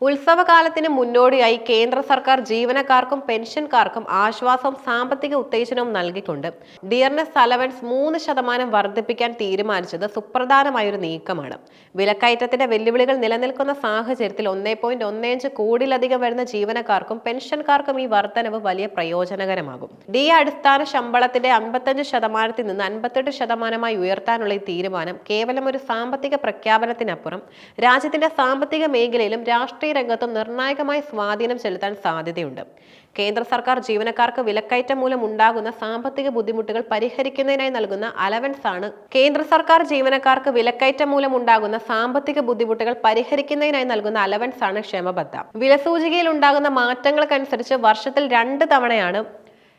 ഉത്സവകാലത്തിന് മുന്നോടിയായി കേന്ദ്ര സർക്കാർ ജീവനക്കാർക്കും പെൻഷൻകാർക്കും ആശ്വാസം സാമ്പത്തിക ഉത്തേജനവും നൽകിക്കൊണ്ട് ഡിയർനെസ് അലവൻസ് മൂന്ന് ശതമാനം വർദ്ധിപ്പിക്കാൻ തീരുമാനിച്ചത് സുപ്രധാനമായൊരു നീക്കമാണ്. വിലക്കയറ്റത്തിന്റെ വെല്ലുവിളികൾ നിലനിൽക്കുന്ന സാഹചര്യത്തിൽ ഒന്നേ പോയിന്റ് ഒന്നേഞ്ച് കോടിയിലധികം വരുന്ന ജീവനക്കാർക്കും പെൻഷൻകാർക്കും ഈ വർധനവ് വലിയ പ്രയോജനകരമാകും. ഡി അടിസ്ഥാന ശമ്പളത്തിന്റെ അൻപത്തഞ്ച് ശതമാനത്തിൽ നിന്ന് അൻപത്തെട്ട് ശതമാനമായി ഉയർത്താനുള്ള ഈ തീരുമാനം കേവലം ഒരു സാമ്പത്തിക പ്രഖ്യാപനത്തിനപ്പുറം രാജ്യത്തിന്റെ സാമ്പത്തിക മേഖലയിലും രാഷ്ട്രീയ രംഗത്തും നിർണായകമായി സ്വാധീനം ചെലുത്താൻ സാധ്യതയുണ്ട്. കേന്ദ്ര സർക്കാർ ജീവനക്കാർക്ക് വിലക്കയറ്റം മൂലം ഉണ്ടാകുന്ന സാമ്പത്തിക ബുദ്ധിമുട്ടുകൾ പരിഹരിക്കുന്നതിനായി നൽകുന്ന അലവൻസ് ആണ്. കേന്ദ്ര സർക്കാർ ജീവനക്കാർക്ക് വിലക്കയറ്റം മൂലം ഉണ്ടാകുന്ന സാമ്പത്തിക ബുദ്ധിമുട്ടുകൾ പരിഹരിക്കുന്നതിനായി നൽകുന്ന അലവൻസ് ആണ് ക്ഷമബദ്ധ. വിലസൂചികയിൽ ഉണ്ടാകുന്ന മാറ്റങ്ങൾക്കനുസരിച്ച് വർഷത്തിൽ രണ്ട് തവണയാണ്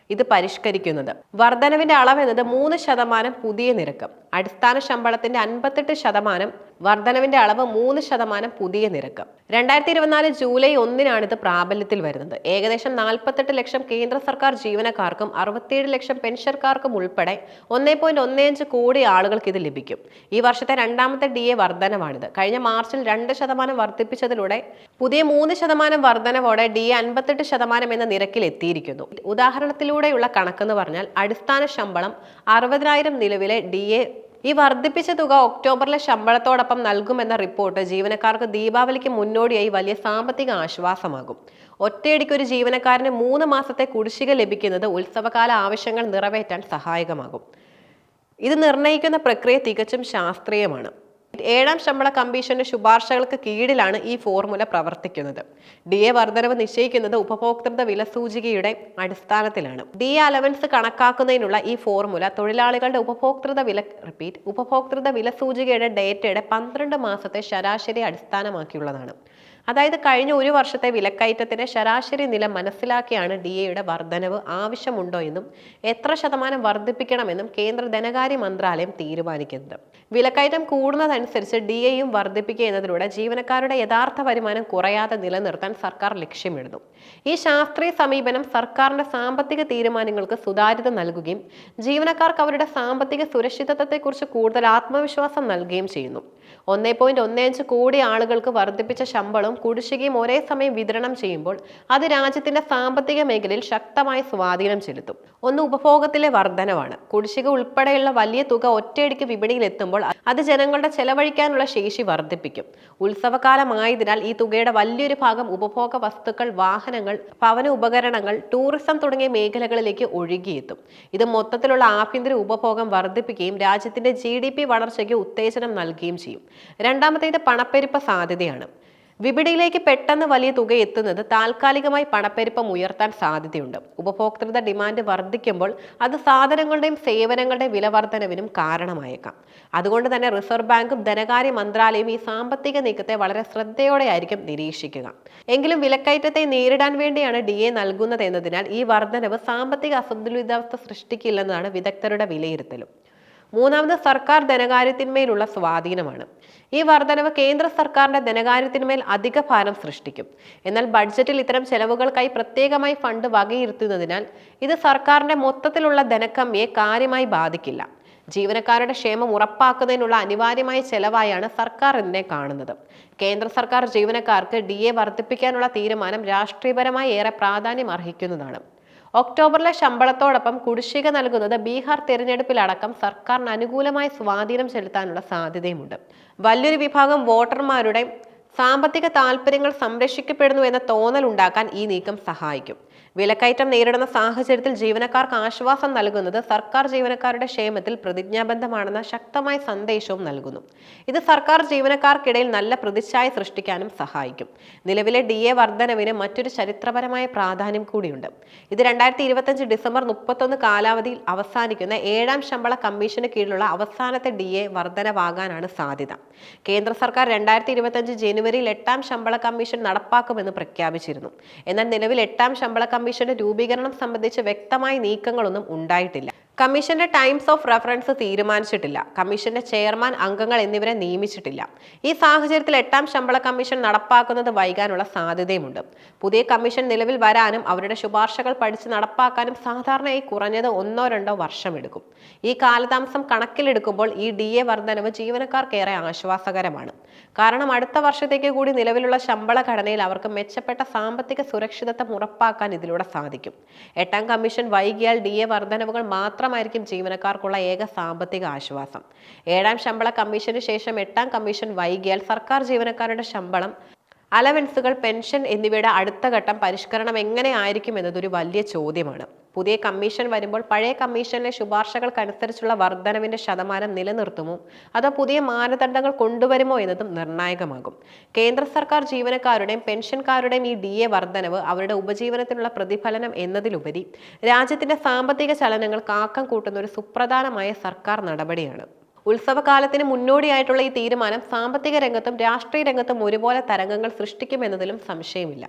ഇത് പരിഷ്കരിക്കുന്നത്. വർധനവിന്റെ അളവ് എന്നത് മൂന്ന് ശതമാനം പുതിയ നിരക്ക്. അടിസ്ഥാന ശമ്പളത്തിന്റെ അൻപത്തെട്ട് ശതമാനം വർധനവിന്റെ അളവ് മൂന്ന് ശതമാനം പുതിയ നിരക്ക്. രണ്ടായിരത്തി ഇരുപത്തിനാല് ജൂലൈ ഒന്നിനാണ് ഇത് പ്രാബല്യത്തിൽ വരുന്നത്. ഏകദേശം നാൽപ്പത്തെട്ട് ലക്ഷം കേന്ദ്ര സർക്കാർ ജീവനക്കാർക്കും അറുപത്തിയേഴ് ലക്ഷം പെൻഷൻകാർക്കും ഉൾപ്പെടെ ഒന്നേ പോയിന്റ് ഒന്നേ അഞ്ച് കോടി ആളുകൾക്ക് ഇത് ലഭിക്കും. ഈ വർഷത്തെ രണ്ടാമത്തെ ഡി എ വർധനമാണിത് കഴിഞ്ഞ മാർച്ചിൽ രണ്ട് ശതമാനം വർദ്ധിപ്പിച്ചതിലൂടെ പുതിയ മൂന്ന് ശതമാനം വർധനവോടെ ഡി എ അൻപത്തെട്ട് ശതമാനം എന്ന നിരക്കിൽ എത്തിയിരിക്കുന്നു. ഉദാഹരണത്തിലൂടെയുള്ള കണക്കെന്ന് പറഞ്ഞാൽ അടിസ്ഥാന ശമ്പളം അറുപതിനായിരം നിലവിലെ ഡി എ ഈ വർദ്ധിപ്പിച്ച തുക ഒക്ടോബറിലെ ശമ്പളത്തോടൊപ്പം നൽകുമെന്ന റിപ്പോർട്ട് ജീവനക്കാർക്ക് ദീപാവലിക്ക് മുന്നോടിയായി വലിയ സാമ്പത്തിക ആശ്വാസമാകും. ഒറ്റയടിക്ക് ഒരു ജീവനക്കാരന് മൂന്ന് മാസത്തെ കുടിശ്ശിക ലഭിക്കുന്നത് ഉത്സവകാല ആവശ്യങ്ങൾ നിറവേറ്റാൻ സഹായകമാകും. ഇത് നിർണയിക്കുന്ന പ്രക്രിയ തികച്ചും ശാസ്ത്രീയമാണ്. ഏഴാം ശമ്പള കമ്മീഷന്റെ ശുപാർശകൾക്ക് കീഴിലാണ് ഈ ഫോർമുല പ്രവർത്തിക്കുന്നത്. ഡി എ വർധനവ് നിശ്ചയിക്കുന്നത് വില സൂചികയുടെ അടിസ്ഥാനത്തിലാണ്. ഡി എ അലവൻസ് കണക്കാക്കുന്നതിനുള്ള ഈ ഫോർമുല തൊഴിലാളികളുടെ ഉപഭോക്തൃത വില റിപ്പീറ്റ് ഉപഭോക്തൃത വില സൂചികയുടെ ഡേറ്റയുടെ പന്ത്രണ്ട് മാസത്തെ ശരാശരി അടിസ്ഥാനമാക്കിയുള്ളതാണ്. അതായത് കഴിഞ്ഞ ഒരു വർഷത്തെ വിലക്കയറ്റത്തിന്റെ ശരാശരി നില മനസ്സിലാക്കിയാണ് ഡി എയുടെ വർധനവ് ആവശ്യമുണ്ടോ എന്നും എത്ര ശതമാനം വർദ്ധിപ്പിക്കണമെന്നും കേന്ദ്ര ധനകാര്യ മന്ത്രാലയം തീരുമാനിക്കുന്നത്. വിലക്കയറ്റം കൂടുന്നതനുസരിച്ച് ഡി എയും വർദ്ധിപ്പിക്കുക എന്നതിലൂടെ ജീവനക്കാരുടെ യഥാർത്ഥ വരുമാനം കുറയാതെ നിലനിർത്താൻ സർക്കാർ ലക്ഷ്യമിടുന്നു. ഈ ശാസ്ത്രീയ സമീപനം സർക്കാരിന്റെ സാമ്പത്തിക തീരുമാനങ്ങൾക്ക് സുതാര്യത നൽകുകയും ജീവനക്കാർക്ക് അവരുടെ സാമ്പത്തിക സുരക്ഷിതത്വത്തെക്കുറിച്ച് കൂടുതൽ ആത്മവിശ്വാസം നൽകുകയും ചെയ്യുന്നു. ഒന്നേ പോയിന്റ് ഒന്നേ അഞ്ച് കോടി ആളുകൾക്ക് വർദ്ധിപ്പിച്ച ശമ്പളം കുടിശ്ശികയും ഒരേ സമയം വിതരണം ചെയ്യുമ്പോൾ അത് രാജ്യത്തിന്റെ സാമ്പത്തിക മേഖലയിൽ ശക്തമായ സ്വാധീനം ചെലുത്തും. ഒന്ന് ഉപഭോഗത്തിലെ വർധനവാണ്. കുടിശ്ശിക ഉൾപ്പെടെയുള്ള വലിയ തുക ഒറ്റയടിക്ക് വിപണിയിൽ എത്തുമ്പോൾ അത് ജനങ്ങളുടെ ചെലവഴിക്കാനുള്ള ശേഷി വർദ്ധിപ്പിക്കും. ഉത്സവകാലമായതിനാൽ ഈ തുകയുടെ വലിയൊരു ഭാഗം ഉപഭോഗ വസ്തുക്കൾ വാഹനങ്ങൾ ഭവന ഉപകരണങ്ങൾ ടൂറിസം തുടങ്ങിയ മേഖലകളിലേക്ക് ഒഴുകിയെത്തും. ഇത് മൊത്തത്തിലുള്ള ആഭ്യന്തര ഉപഭോഗം വർദ്ധിപ്പിക്കുകയും രാജ്യത്തിന്റെ ജി വളർച്ചയ്ക്ക് ഉത്തേജനം നൽകുകയും ചെയ്യും. രണ്ടാമത്തേത് പണപ്പെരുപ്പ സാധ്യതയാണ്. വിപണിയിലേക്ക് പെട്ടെന്ന് വലിയ തുക എത്തുന്നത് താൽക്കാലികമായി പണപ്പെരുപ്പം ഉയർത്താൻ സാധ്യതയുണ്ട്. ഉപഭോക്തൃ ഡിമാൻഡ് വർദ്ധിക്കുമ്പോൾ അത് സാധനങ്ങളുടെയും സേവനങ്ങളുടെയും വില വർധനവിനും കാരണമായേക്കാം. അതുകൊണ്ട് തന്നെ റിസർവ് ബാങ്കും ധനകാര്യ മന്ത്രാലയവും ഈ സാമ്പത്തിക നീക്കത്തെ വളരെ ശ്രദ്ധയോടെയായിരിക്കും നിരീക്ഷിക്കുക. എങ്കിലും വിലക്കയറ്റത്തെ നേരിടാൻ വേണ്ടിയാണ് ഡി എ നൽകുന്നത് എന്നതിനാൽ ഈ വർധനവ് സാമ്പത്തിക അസന്തുലിതാവസ്ഥ സൃഷ്ടിക്കില്ലെന്നാണ് വിദഗ്ധരുടെ വിലയിരുത്തലും. മൂന്നാമത് സർക്കാർ ധനകാര്യത്തിന്മേലുള്ള സ്വാധീനമാണ്. ഈ വർധനവ് കേന്ദ്ര സർക്കാരിന്റെ ധനകാര്യത്തിന്മേൽ അധിക ഭാരം സൃഷ്ടിക്കും. എന്നാൽ ബഡ്ജറ്റിൽ ഇത്തരം ചെലവുകൾക്കായി പ്രത്യേകമായി ഫണ്ട് വകയിരുത്തുന്നതിനാൽ ഇത് സർക്കാരിന്റെ മൊത്തത്തിലുള്ള ധനക്കമ്മിയെ കാര്യമായി ബാധിക്കില്ല. ജീവനക്കാരുടെ ക്ഷേമം ഉറപ്പാക്കുന്നതിനുള്ള അനിവാര്യമായ ചെലവായാണ് സർക്കാർ ഇതിനെ കാണുന്നത്. കേന്ദ്ര സർക്കാർ ജീവനക്കാർക്ക് ഡി എ വർദ്ധിപ്പിക്കാനുള്ള തീരുമാനം രാഷ്ട്രീയപരമായി ഏറെ പ്രാധാന്യം അർഹിക്കുന്നതാണ് ഒക്ടോബറിലെ ശമ്പളത്തോടൊപ്പം കുടിശ്ശിക നൽകുന്നത് ബീഹാർ തെരഞ്ഞെടുപ്പിലടക്കം സർക്കാരിന് അനുകൂലമായി സ്വാധീനം ചെലുത്താനുള്ള സാധ്യതയുമുണ്ട്. വലിയൊരു വിഭാഗം വോട്ടർമാരുടെ സാമ്പത്തിക താൽപ്പര്യങ്ങൾ സംരക്ഷിക്കപ്പെടുന്നു എന്ന തോന്നൽ ഉണ്ടാക്കാൻ ഈ നീക്കം സഹായിക്കും. വിലക്കയറ്റം നേരിടുന്ന സാഹചര്യത്തിൽ ജീവനക്കാർക്ക് ആശ്വാസം നൽകുന്നത് സർക്കാർ ജീവനക്കാരുടെ ക്ഷേമത്തിൽ പ്രതിജ്ഞാബദ്ധമാണെന്ന ശക്തമായ സന്ദേശവും നൽകുന്നു. ഇത് സർക്കാർ ജീവനക്കാർക്കിടയിൽ നല്ല പ്രതിച്ഛായ സൃഷ്ടിക്കാനും സഹായിക്കും. നിലവിലെ ഡി എ വർധനവിന് മറ്റൊരു ചരിത്രപരമായ പ്രാധാന്യം കൂടിയുണ്ട്. ഇത് രണ്ടായിരത്തി ഇരുപത്തഞ്ച് ഡിസംബർ മുപ്പത്തൊന്ന് കാലാവധിയിൽ അവസാനിക്കുന്ന ഏഴാം ശമ്പള കമ്മീഷന് കീഴിലുള്ള അവസാനത്തെ ഡി എ വർധനവാകാനാണ് സാധ്യത. കേന്ദ്ര സർക്കാർ രണ്ടായിരത്തി ഇരുപത്തഞ്ച് ജനുവരിയിൽ എട്ടാം ശമ്പള കമ്മീഷൻ നടപ്പാക്കുമെന്ന് പ്രഖ്യാപിച്ചിരുന്നു. എന്നാൽ നിലവിൽ എട്ടാം ശമ്പള കമ്മീഷന്റെ രൂപീകരണം സംബന്ധിച്ച് വ്യക്തമായ നീക്കങ്ങളൊന്നും ഉണ്ടായിട്ടില്ല. കമ്മീഷന്റെ ടൈംസ് ഓഫ് റെഫറൻസ് തീരുമാനിച്ചിട്ടില്ല. കമ്മീഷന്റെ ചെയർമാൻ അംഗങ്ങൾ എന്നിവരെ നിയമിച്ചിട്ടില്ല. ഈ സാഹചര്യത്തിൽ എട്ടാം ശമ്പള കമ്മീഷൻ നടപ്പാക്കുന്നത് വൈകാനുള്ള സാധ്യതയുമുണ്ട്. പുതിയ കമ്മീഷൻ നിലവിൽ വരാനും അവരുടെ ശുപാർശകൾ പഠിച്ച് നടപ്പാക്കാനും സാധാരണയായി കുറഞ്ഞത് ഒന്നോ രണ്ടോ വർഷമെടുക്കും. ഈ കാലതാമസം കണക്കിലെടുക്കുമ്പോൾ ഈ ഡി എ വർധനവ് ജീവനക്കാർക്കേറെ ആശ്വാസകരമാണ്. കാരണം അടുത്ത വർഷത്തേക്ക് കൂടി നിലവിലുള്ള ശമ്പള ഘടനയിൽ അവർക്ക് മെച്ചപ്പെട്ട സാമ്പത്തിക സുരക്ഷിതത്വം ഉറപ്പാക്കാൻ ഇതിലൂടെ സാധിക്കും. എട്ടാം കമ്മീഷൻ വൈകിയാൽ ഡി എ വർധനവുകൾ മാത്രമായിരിക്കും ജീവനക്കാർക്കുള്ള ഏക സാമ്പത്തിക ആശ്വാസം. ഏഴാം ശമ്പള കമ്മീഷന് ശേഷം എട്ടാം കമ്മീഷൻ വൈകിയാൽ സർക്കാർ ജീവനക്കാരുടെ ശമ്പളം അലവൻസുകൾ പെൻഷൻ എന്നിവയുടെ അടുത്ത ഘട്ടം പരിഷ്കരണം എങ്ങനെ ആയിരിക്കും എന്നതൊരു വലിയ ചോദ്യമാണ്. പുതിയ കമ്മീഷൻ വരുമ്പോൾ പഴയ കമ്മീഷനിലെ ശുപാർശകൾക്കനുസരിച്ചുള്ള വർധനവിന്റെ ശതമാനം നിലനിർത്തുമോ? അതോ പുതിയ മാനദണ്ഡങ്ങൾ കൊണ്ടുവരുമോ എന്നതും നിർണായകമാകും. കേന്ദ്ര സർക്കാർ ജീവനക്കാരുടെയും പെൻഷൻകാരുടെയും ഈ ഡി എ വർധനവ് അവരുടെ ഉപജീവനത്തിനുള്ള പ്രതിഫലനം എന്നതിലുപരി രാജ്യത്തിന്റെ സാമ്പത്തിക ചലനങ്ങൾ കാക്കം കൂട്ടുന്ന ഒരു സുപ്രധാനമായ സർക്കാർ നടപടിയാണ്. ഉത്സവകാലത്തിന് മുന്നോടിയായിട്ടുള്ള ഈ തീരുമാനം സാമ്പത്തിക രംഗത്തും രാഷ്ട്രീയ രംഗത്തും ഒരുപോലെ തരംഗങ്ങൾ സൃഷ്ടിക്കുമെന്നതിലും സംശയമില്ല.